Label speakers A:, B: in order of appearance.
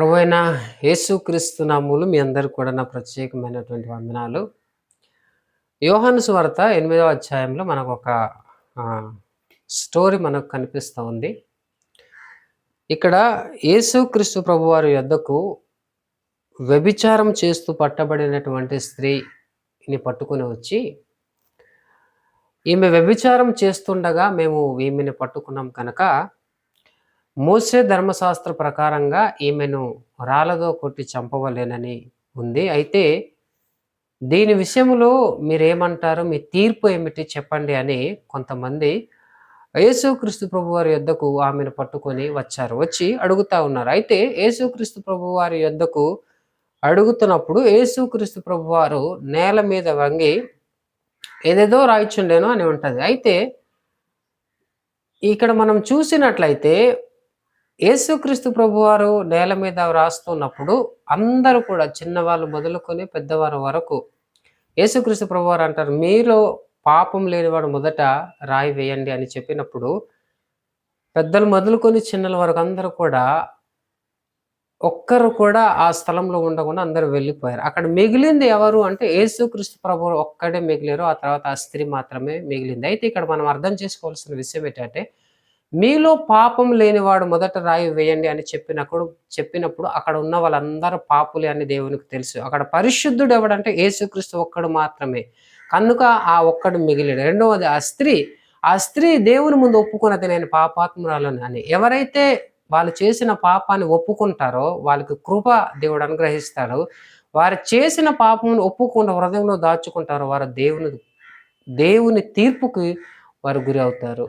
A: ప్రభు అయిన యేసుక్రీస్తు నామూలు మీ అందరికి కూడా నా ప్రత్యేకమైనటువంటి వందనాలు. యోహాను స్వార్త ఎనిమిదవ అధ్యాయంలో మనకు ఒక స్టోరీ మనకు కనిపిస్తూ ఉంది. ఇక్కడ యేసుక్రీస్తు ప్రభు వారి యొద్దకు వ్యభిచారం చేస్తూ పట్టబడినటువంటి స్త్రీని పట్టుకొని వచ్చి ఈమె వ్యభిచారం చేస్తుండగా మేము ఈమెను పట్టుకున్నాం కనుక మోసే ధర్మశాస్త్ర ప్రకారంగా ఈమెను రాళ్ళతో కొట్టి చంపవలేనని ఉంది. అయితే దీని విషయంలో మీరేమంటారు? మీ తీర్పు ఏమిటి? చెప్పండి అని కొంతమంది యేసుక్రీస్తు ప్రభు వారి యొద్దకు ఆమెను పట్టుకొని వచ్చారు. వచ్చి అడుగుతా ఉన్నారు. అయితే యేసుక్రీస్తు ప్రభు వారి యొద్దకు అడుగుతున్నప్పుడు యేసుక్రీస్తు ప్రభు వారు నేల మీద వంగి ఏదేదో రాయిచుండేను అని ఉంటుంది. అయితే ఇక్కడ మనం చూసినట్లయితే యేసుక్రీస్తు ప్రభువారు నేల మీద రాస్తున్నప్పుడు అందరూ కూడా చిన్నవాళ్ళు మొదలుకొని పెద్దవారు వరకు యేసుక్రీస్తు ప్రభువారు అంటారు మీలో పాపం లేనివాడు మొదట రాయి వేయండి అని చెప్పినప్పుడు పెద్దలు మొదలుకొని చిన్నల వరకు అందరూ కూడా ఒక్కరు కూడా ఆ స్థలంలో ఉండకుండా అందరూ వెళ్ళిపోయారు. అక్కడ మిగిలింది ఎవరు అంటే యేసుక్రీస్తు ప్రభు ఒక్కడే మిగిలేరు ఆ తర్వాత ఆ స్త్రీ మాత్రమే మిగిలింది. అయితే ఇక్కడ మనం అర్థం చేసుకోవాల్సిన విషయం ఏంటంటే మీలో పాపం లేనివాడు మొదట రాయి వేయండి అని చెప్పినప్పుడు చెప్పినప్పుడు అక్కడ ఉన్న వాళ్ళందరూ పాపులే అని దేవునికి తెలుసు. అక్కడ పరిశుద్ధుడు ఎవడంటే యేసుక్రీస్తు ఒక్కడు మాత్రమే. కనుక ఆ ఒక్కడు మిగిలిడు. రెండవది ఆ స్త్రీ ఆ స్త్రీ దేవుని ముందు ఒప్పుకున్నది నేను పాపాత్మురాలను అని. ఎవరైతే వాళ్ళు చేసిన పాపాన్ని ఒప్పుకుంటారో వాళ్ళకి కృప దేవుడు అనుగ్రహిస్తాడు. వారు చేసిన పాపమును ఒప్పుకుండా హృదయంలో దాచుకుంటారో వారు దేవుని దేవుని తీర్పుకి వారు గురి అవుతారు.